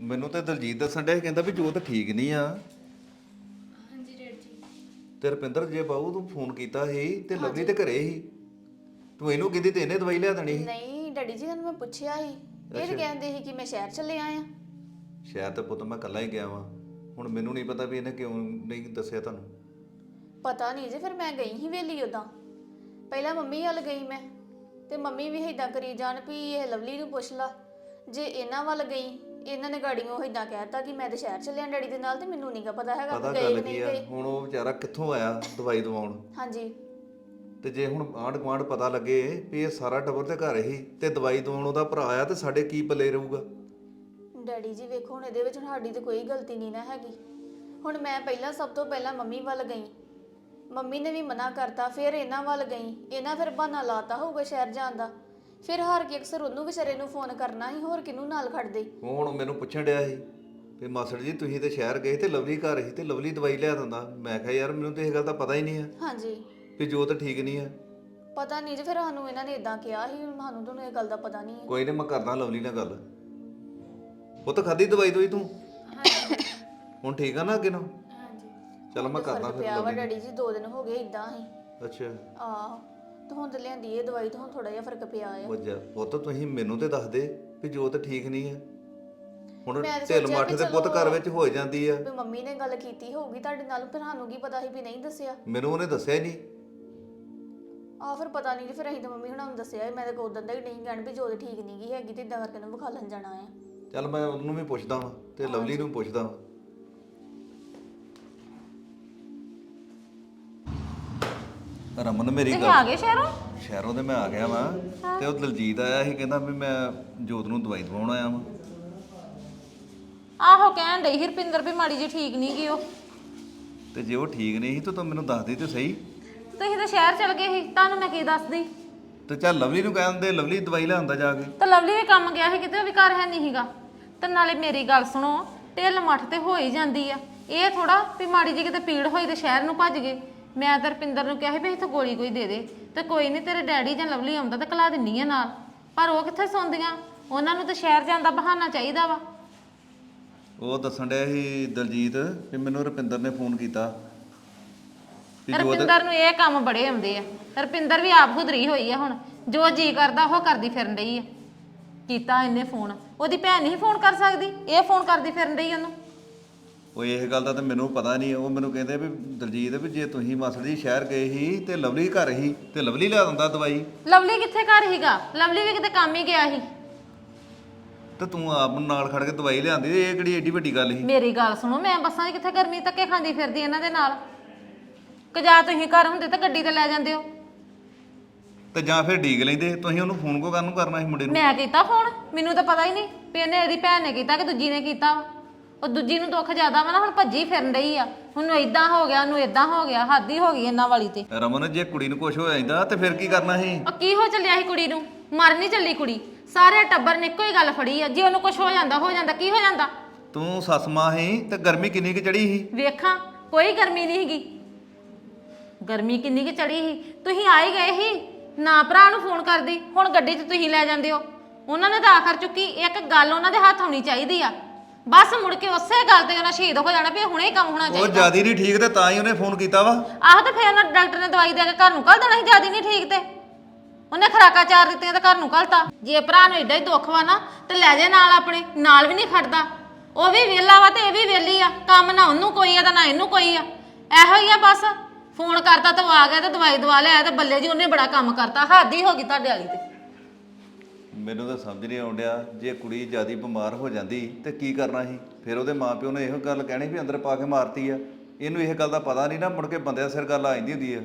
F: ਮੈਨੂੰ ਤੇ ਦਲਜੀਤ ਦੱਸਣ ਡਿਆ ਸੀ, ਕਹਿੰਦਾ ਵੀ ਜੋਤ ਠੀਕ ਨਹੀਂ ਆ।
C: ਹਾਂਜੀ ਡੈਡ ਜੀ।
F: ਤੇ ਰੁਪਿੰਦਰ ਜੇ ਬਾਬੂ ਤੂੰ ਫੋਨ ਕੀਤਾ ਸੀ ਤੇ ਲਵਲੀ ਤੇ ਘਰੇ ਸੀ? ਤੂੰ ਇਹਨੂੰ ਕਹਿੰਦੀ ਤੇ ਇਹਨੇ ਦਵਾਈ ਲਿਆ ਦੇਣੀ ਸੀ?
B: ਨਹੀਂ ਡੈਡੀ ਜੀ ਨੂੰ ਮੈਂ ਪੁੱਛਿਆ ਸੀ। ਇਹ ਤਾਂ ਕਹਿੰਦੇ ਸੀ ਕਿ ਮੈਂ ਸ਼ਹਿਰ ਚੱਲੇ ਆਇਆ।
F: ਸ਼ਾਇਦ ਤੇ ਪੁੱਤ ਮੈਂ ਇਕੱਲਾ ਹੀ ਗਿਆ ਵਾਂ। ਹੁਣ ਮੈਨੂੰ ਨਹੀਂ ਪਤਾ ਵੀ ਇਹਨੇ ਕਿਉਂ ਨਹੀਂ ਦੱਸਿਆ ਤੁਹਾਨੂੰ।
B: ਪਤਾ ਨਹੀਂ ਜੇ ਫਿਰ ਮੈਂ ਗਈ ਹੀ ਵੇਲੀ ਉਦਾਂ ਪਹਿਲਾਂ ਮੰਮੀ ਵੱਲ ਗਈ ਮੈਂ ਤੇ ਮੰਮੀ ਵੀ ਇਦਾਂ ਕਰੀ ਜਾਣ ਵੀ ਇਹ ਲਵਲੀ ਨੂੰ ਪੁੱਛ ਲਾ। ਜੇ ਇਹਨਾਂ ਵੱਲ ਗਈ ਇਹਨਾਂ ਨੇ ਗਾੜੀਆਂ ਇਦਾਂ ਕਹਿਤਾ ਕਿ ਮੈਂ ਤੇ ਸ਼ਹਿਰ ਚੱਲਿਆ ਡੈਡੀ ਦੇ ਨਾਲ ਤੇ ਮੈਨੂੰ ਨਹੀਂਗਾ ਪਤਾ ਹੈਗਾ
F: ਪਤਾ
B: ਵੀ ਗਏ
F: ਗੱਲ
B: ਕਿ
F: ਕੀ
B: ਨਹੀਂ
F: ਆ
B: ਗਏ।
F: ਹੁਣ ਉਹ ਵਿਚਾਰਾ ਕਿੱਥੋਂ ਆਇਆ ਦਵਾਈ ਦਵਾਉਣ?
B: ਹਾਂਜੀ।
F: ਤੇ ਜੇ ਹੁਣ ਆਂਢ ਗੁਆਂਢ ਪਤਾ ਲੱਗੇ ਵੀ ਇਹ ਸਾਰਾ ਟੱਬਰ ਤੇ ਘਰ ਹੀ ਤੇ ਦਵਾਈ ਦਵਾਉਣ ਉਹਦਾ ਭਰਾ ਆ ਤੇ ਸਾਡੇ ਕੀ ਪੱਲੇ ਰਹੂਗਾ?
B: ਡੈਡੀ ਜੀ ਵੇਖੋ ਹੁਣ ਇਹਦੇ ਵਿੱਚ ਸਾਡੀ ਤੇ ਕੋਈ ਗਲਤੀ ਨਹੀਂ ਨਾ ਹੈਗੀ। ਹੁਣ ਮੈਂ ਪਹਿਲਾਂ ਸਭ ਤੋਂ ਪਹਿਲਾਂ ਮੰਮੀ ਵੱਲ ਗਈ ਮੰਮੀ ਨੇ ਵੀ ਮਨਾ ਕਰਤਾ ਫਿਰ ਇਹਨਾਂ ਵੱਲ ਗਈ। ਇਹਨਾਂ ਫਿਰ ਬਹਾਨਾ ਲਾਤਾ ਹੋਊਗਾ ਸ਼ਹਿਰ ਜਾਣ ਦਾ। ਫਿਰ ਹਾਰ ਕੇ ਅਕਸਰ ਉਹਨੂੰ ਵਿਚਾਰੇ ਨੂੰ ਫੋਨ ਕਰਨਾ ਸੀ ਹੋਰ ਕਿਹਨੂੰ ਨਾਲ ਖੜਦੇ?
F: ਹੁਣ ਮੈਨੂੰ ਪੁੱਛਣ ਡਿਆ ਸੀ ਵੀ ਮਾਸੜ ਜੀ ਤੁਸੀਂ ਤੇ ਸ਼ਹਿਰ ਗਏ ਤੇ ਲਵਲੀ ਘਰ ਸੀ ਤੇ ਲਵਲੀ ਦਵਾਈ ਲਿਆ ਦਿੰਦਾ। ਮੈਂ ਕਿਹਾ ਯਾਰ ਮੈਨੂੰ ਤੇ ਇਹ ਗੱਲ ਦਾ ਪਤਾ ਹੀ ਨਹੀਂ ਆ
B: ਹਾਂਜੀ।
F: ਵੀ ਜੋਤ ਠੀਕ ਨਹੀਂ ਆ।
B: ਪਤਾ ਨਹੀਂ ਜੇ ਫਿਰ ਸਾਨੂੰ ਇਹਨਾਂ ਨੇ ਇਦਾਂ ਕਿਹਾ ਸੀ ਸਾਨੂੰ ਤੁਹਾਨੂੰ ਇਹ ਗੱਲ ਦਾ ਪਤਾ ਨਹੀਂ ਹੈ
F: ਕੋਈ ਨਹੀਂ ਮੈਂ ਕਰਦਾ ਲਵਲੀ ਨਾਲ ਗੱਲ। ਉਹ ਤਾਂ ਖਾਦੀ ਦਵਾਈ ਦੋਈ ਤੂੰ ਹੁਣ ਠੀਕ ਆ ਨਾ ਅੱਗੇ ਨੂੰ? ਚਲ ਮੈਂ ਕਰਦਾ ਫਿਰ
B: ਪਿਆ ਵਾ ਡੈਡੀ ਜੀ ਦੋ ਦਿਨ ਹੋ ਗਏ ਇਦਾਂ ਹੀ।
F: ਅੱਛਾ।
B: ਆਹ ਤੇ ਹੁਣ ਤੇ ਲਿਆਂਦੀ ਇਹ ਦਵਾਈ ਤੇ ਹੁਣ ਥੋੜਾ ਜਿਹਾ ਫ਼ਰਕ ਪਿਆ ਆ।
F: ਵਜਾ ਪੁੱਤ ਤੁਸੀਂ ਮੈਨੂੰ ਤੇ ਦੱਸ ਦੇ ਵੀ ਜੋਤ ਠੀਕ ਨਹੀਂ ਆ। ਹੁਣ
B: ਮੈਂ ਤਾਂ
F: ਢਿੱਲ
B: ਸੋਚਿਆ
F: ਮੱਠ
B: ਵੀ
F: ਤੇ ਪੁੱਤ
B: ਚਲੋ-
F: ਘਰ ਵਿੱਚ ਹੋ ਜਾਂਦੀ ਆ।
B: ਵੀ ਮੰਮੀ ਨੇ ਗੱਲ ਕੀਤੀ ਹੋਊਗੀ ਤੁਹਾਡੇ ਨਾਲ ਫਿਰ ਸਾਨੂੰ ਕੀ ਪਤਾ ਸੀ ਵੀ ਨਹੀਂ ਦੱਸਿਆ।
F: ਮੈਨੂੰ ਉਹਨੇ ਦੱਸਿਆ ਹੀ ਨਹੀਂ।
B: ਆ ਫਿਰ ਪਤਾ ਨਹੀਂ ਜੀ ਫਿਰ ਅਸੀਂ ਤਾਂ ਮੰਮੀ ਹੁਣਾਂ ਨੂੰ ਦੱਸਿਆ ਸੀ, ਮੈਂ ਤਾਂ ਉਦੋਂ ਦਾ ਹੀ ਨਹੀਂ ਕਹਿਣ ਵੀ ਜੋਤ ਠੀਕ ਨਹੀਂ ਗਈ ਹੈਗੀ ਤੇ ਇਦਾਂ ਕਰਕੇ ਨੂੰ ਵਿਖਾਲਣ ਜਾਣਾ ਆ।
F: ਚੱਲ ਮੈਂ ਉਹਨੂੰ ਵੀ ਪੁੱਛਦਾ ਵਾਂ ਤੇ ਲਵਲੀ ਨੂੰ ਪੁੱਛਦਾ ਵਾਂ। ਰਮਨ ਮੇਰੀ
A: ਤੁਸੀਂ
F: ਗੱਲ
A: ਆ ਗਏ ਸ਼ਹਿਰੋਂ?
F: ਸ਼ਹਿਰੋਂ ਤੇ ਮੈਂ ਆ ਗਿਆ ਵਾਂ। ਤੇ ਉਹ ਦਲਜੀਤ ਆਇਆ ਸੀ ਕਹਿੰਦਾ ਵੀ ਮੈਂ ਜੋਤ ਨੂੰ ਦਵਾਈ ਦਵਾਉਣ ਆਇਆ ਵਾਂ।
A: ਆਹੋ ਕਹਿਣ ਡਈ ਸੀ ਰਪਿੰਦਰ ਵੀ ਮਾੜੀ ਜੀ ਠੀਕ ਨਹੀਂ ਗਈ ਉਹ।
F: ਤੇ ਜੇ ਉਹ ਠੀਕ ਨਹੀਂ ਸੀ ਤਾਂ ਤੂੰ ਮੈਨੂੰ ਦੱਸ ਦੇ ਤੇ ਸਹੀ।
A: ਤੁਸੀਂ ਤਾਂ ਸ਼ਹਿਰ ਚਲ ਗਏ ਸੀ ਤੁਹਾਨੂੰ ਮੈਂ ਕੀ ਦੱਸਦੀ?
F: ਤੇ ਚੱਲ ਲਵਲੀ ਨੂੰ ਕਹਿੰਦੇ ਲਵਲੀ ਦਵਾਈ ਲਿਆਂਦਾ ਜਾ ਕੇ।
A: ਤੇ ਲਵਲੀ ਵੀ ਕੰਮ ਗਿਆ ਸੀ ਕਿਤੇ ਉਹ ਵੀ ਘਰ ਹੈ ਨਹੀਂ ਸੀਗਾ। ਤੇ ਨਾਲੇ ਮੇਰੀ ਗੱਲ ਸੁਣੋ ਢਿੱਲ ਮੱਠ ਤੇ ਹੋ ਹੀ ਜਾਂਦੀ ਆ। ਇਹ ਥੋੜਾ ਵੀ ਮਾੜੀ ਜੀ ਕਿਤੇ ਪੀੜ ਹੋਈ ਤੇ ਸ਼ਹਿਰ ਨੂੰ ਭੱਜ ਗਏ। ਮੈਂ ਤਾਂ ਰਪਿੰਦਰ ਨੂੰ ਕਿਹਾ ਸੀ ਵੀ ਇੱਥੇ ਗੋਲੀ ਕੋਈ ਦੇ ਦੇ। ਤੇ ਕੋਈ ਨਹੀਂ ਤੇਰੇ ਡੈਡੀ ਜਾਂ ਲਵਲੀ ਆਉਂਦਾ ਤਾਂ ਕਲਾ ਦਿੰਨੀ ਆ ਨਾਲ। ਪਰ ਉਹ ਕਿੱਥੇ ਸੌਂਦੀਆਂ? ਉਹਨਾਂ ਨੂੰ ਤਾਂ ਸ਼ਹਿਰ ਜਾਣ ਦਾ ਬਹਾਨਾ ਚਾਹੀਦਾ ਵਾ।
F: ਉਹ ਦੱਸਣ ਡਿਆ ਸੀ ਦਲਜੀਤ ਵੀ ਮੈਨੂੰ ਰੁਪਿੰਦਰ ਨੇ ਫੋਨ ਕੀਤਾ। ਵੀ
A: ਰਪਿੰਦਰ ਨੂੰ ਇਹ ਕੰਮ ਬੜੇ ਆਉਂਦੇ ਆ। ਰਪਿੰਦਰ ਵੀ ਆਪ ਹੁਦਰੀ ਹੋਈ ਆ ਹੁਣ। ਜੋ ਜੀ ਕਰਦਾ ਉਹ ਕਰਦੀ ਫਿਰਨ ਰਹੀ ਆ। ਕੀਤਾ ਇਹਨੇ ਫੋਨ। ਉਹਦੀ ਭੈਣ ਨਹੀਂ ਫੋਨ ਕਰ ਸਕਦੀ। ਇਹ ਫੋਨ ਕਰਦੀ ਫਿਰਨ ਰਹੀ ਉਹਨੂੰ।
F: ਉਹ ਇਹ ਗੱਲ ਦਾ ਤਾਂ ਮੈਨੂੰ ਪਤਾ ਨਹੀਂ ਉਹ ਮੈਨੂੰ ਕਹਿੰਦੇ ਵੀ ਦਲਜੀਤ ਵੀ ਜੇ ਤੁਸੀਂ ਮਾਸੜ ਜੀ ਸ਼ਹਿਰ ਗਏ ਸੀ ਤੇ ਲਵਲੀ ਘਰ ਸੀ ਤੇ ਲਵਲੀ ਲਿਆ ਦਿੰਦਾ ਦਵਾਈ।
A: ਲਵਲੀ ਕਿੱਥੇ ਘਰ ਹੀਗਾ ਲਵਲੀ ਵੀ ਕਿਤੇ ਕੰਮ ਹੀ ਗਿਆ ਸੀ।
F: ਤੇ ਤੂੰ ਆਪ ਨਾਲ ਖੜ ਕੇ ਦਵਾਈ ਲਿਆਂਦੀ ਇਹ ਕਿਹੜੀ ਏਡੀ ਵੱਡੀ ਗੱਲ ਸੀ?
A: ਮੇਰੀ ਗੱਲ ਸੁਣੋ ਮੈਂ ਬੱਸਾਂ 'ਚ ਕਿੱਥੇ ਗਰਮੀ ਧੱਕੇ ਖਾਂਦੀ ਫਿਰਦੀ ਇਹਨਾਂ ਦੇ ਨਾਲ? ਕਿ ਜਾਂ ਤੁਸੀਂ ਘਰ ਹੁੰਦੇ ਤਾਂ ਗੱਡੀ ਤੇ ਲੈ ਜਾਂਦੇ ਹੋ।
F: ਤੇ ਜਾਂ ਫਿਰ ਡੀਕ ਲੈਂਦੇ ਤੁਸੀਂ ਉਹਨੂੰ ਫੋਨ ਕੋ ਨੂੰ ਕਰਨਾ ਸੀ ਮੁੰਡੇ ਨੂੰ?
A: ਮੈਂ ਕੀਤਾ ਫੋਨ ਮੈਨੂੰ ਤਾਂ ਪਤਾ ਹੀ ਨਹੀਂ ਵੀ ਇਹਨੇ ਇਹਦੀ ਭੈਣ ਨੇ ਕੀਤਾ ਕਿ ਦੂਜੀ ਨੇ ਕੀਤਾ ਵਾ। ਉਹ ਦੂਜੀ ਨੂੰ ਦੁੱਖ ਜ਼ਿਆਦਾ ਵਾ ਨਾ ਹੁਣ ਭੱਜੀ ਫਿਰਨ ਰਹੀ ਆ। ਉਹਨੂੰ ਇਦਾਂ ਹੋ ਗਿਆ ਉਹਨੂੰ ਇਦਾਂ ਹੋ ਗਿਆ ਹੱਦ ਹੀ ਹੋ ਗਈ ਇਹਨਾਂ ਵਾਲੀ ਤੇ।
F: ਰਮਨ ਜੇ ਕੁੜੀ ਨੂੰ ਕੁਝ ਹੋ ਜਾਂਦਾ ਤੇ ਫਿਰ ਕੀ ਕਰਨਾ ਸੀ?
A: ਉਹ ਕੀ ਹੋ ਚੱਲਿਆ ਸੀ ਕੁੜੀ ਨੂੰ? ਮਰ ਨਹੀਂ ਚੱਲੀ ਕੁੜੀ। ਸਾਰੇ ਟੱਬਰ ਨੇ ਇੱਕੋ ਹੀ ਗੱਲ ਫੜੀ ਆ ਜੇ ਉਹਨੂੰ ਕੁਝ ਹੋ ਜਾਂਦਾ ਹੋ ਜਾਂਦਾ ਕੀ ਹੋ ਜਾਂਦਾ?
F: ਤੂੰ ਸੱਸ ਮਾਂ ਸੀ ਤੇ ਗਰਮੀ ਕਿੰਨੀ ਕੁ ਚੜੀ ਸੀ?
A: ਵੇਖਾਂ ਕੋਈ ਗਰਮੀ ਨਹੀਂ ਹੈਗੀ ਗਰਮੀ ਕਿੰਨੀ ਕਿ ਚੜੀ ਸੀ? ਤੁਸੀਂ ਆ ਹੀ ਗਏ ਸੀ। ਨਾ ਭਰਾ ਨੂੰ ਫੋਨ ਕਰਦੀ ਹੁਣ ਗੱਡੀ 'ਚ ਤੁਸੀਂ ਲੈ ਜਾਂਦੇ ਹੋ। ਉਹਨਾਂ ਨੇ ਤਾਂ ਆਖਰ ਚੁੱਕੀ ਇੱਕ ਗੱਲ ਉਹਨਾਂ ਦੇ ਹੱਥ ਹੋਣੀ ਚਾਹੀਦੀ ਆ। ਬਸ ਮੁੜ ਕੇ ਉਸੇ ਗੱਲ ਤੇ ਉਹਨਾਂ ਸ਼ਹੀਦ ਹੋ ਜਾਣਾ ਵੀ ਹੁਣੇ ਹੀ ਕੰਮ ਹੋਣਾ
F: ਉਹ
A: ਚਾਹੀਦਾ।
F: ਜਿਆਦੀ ਨਹੀਂ ਠੀਕ ਤੇ ਤਾਂ ਹੀ ਉਹਨੇ ਫੋਨ ਕੀਤਾ ਵਾ।
A: ਆਹੋ ਤੇ ਫਿਰ ਉਹਨਾਂ ਡਾਕਟਰ ਨੇ ਦਵਾਈ ਦੇ ਕੇ ਘਰ ਨੂੰ ਕੱਲ ਦੇਣਾ ਸੀ ਜ਼ਿਆਦਾ ਨਹੀਂ ਠੀਕ ਤੇ। ਉਹਨੇ ਖਰਾਕਾ ਚਾਰ ਦਿੱਤੀਆਂ ਤੇ ਘਰ ਨੂੰ ਘਲਤਾ ਜੇ ਭਰਾ ਨੂੰ ਏਡਾ ਹੀ ਦੁੱਖ ਵਾ ਨਾ ਤੇ ਲੈ ਜੇ ਨਾਲ ਆਪਣੇ ਨਾਲ ਵੀ ਨਹੀਂ ਖੜਦਾ। ਉਹ ਵੀ ਵਿਹਲਾ ਵਾ ਤੇ ਇਹ ਵੀ ਵਿਹਲੀ ਆ। ਕੰਮ ਨਾ ਉਹਨੂੰ ਕੋਈ ਆ ਤੇ ਨਾ ਇਹਨੂੰ ਕੋਈ ਆ। ਇਹੋ ਹੀ ਆ ਬਸ। ਫੋਨ ਕਰਤਾ ਤੇ ਉਹ ਆ ਗਿਆ ਤੇ ਦਵਾਈ ਦਵਾ ਲਿਆ ਤੇ ਬੱਲੇ ਜੀ ਉਹਨੇ ਬੜਾ ਕੰਮ ਕਰਤਾ। ਹੱਦ ਹੀ ਹੋ ਗਈ ਤੁਹਾਡੇ ਵਾਲੀ ਤੇ।
F: ਮੈਨੂੰ ਤਾਂ ਸਮਝ ਨਹੀਂ ਆਉਂਦਿਆ ਜੇ ਕੁੜੀ ਜਿਆਦੀ ਬਿਮਾਰ ਹੋ ਜਾਂਦੀ, ਤੇ ਕੀ ਕਰਨਾ ਸੀ? ਫਿਰ ਉਹਦੇ ਮਾਪਿਓ ਨੇ ਇਹੋ ਗੱਲ ਕਹਿਣੀ ਵੀ ਅੰਦਰ ਪਾ ਕੇ ਮਾਰਤੀ ਆ। ਇਹਨੂੰ ਇਹ ਗੱਲ ਦਾ ਪਤਾ ਨਹੀਂ ਨਾ, ਮੁੜ ਕੇ ਬੰਦਿਆਂ ਦਾ ਸਿਰ ਗੱਲ ਆ ਜਾਂਦੀ ਹੁੰਦੀ ਆ।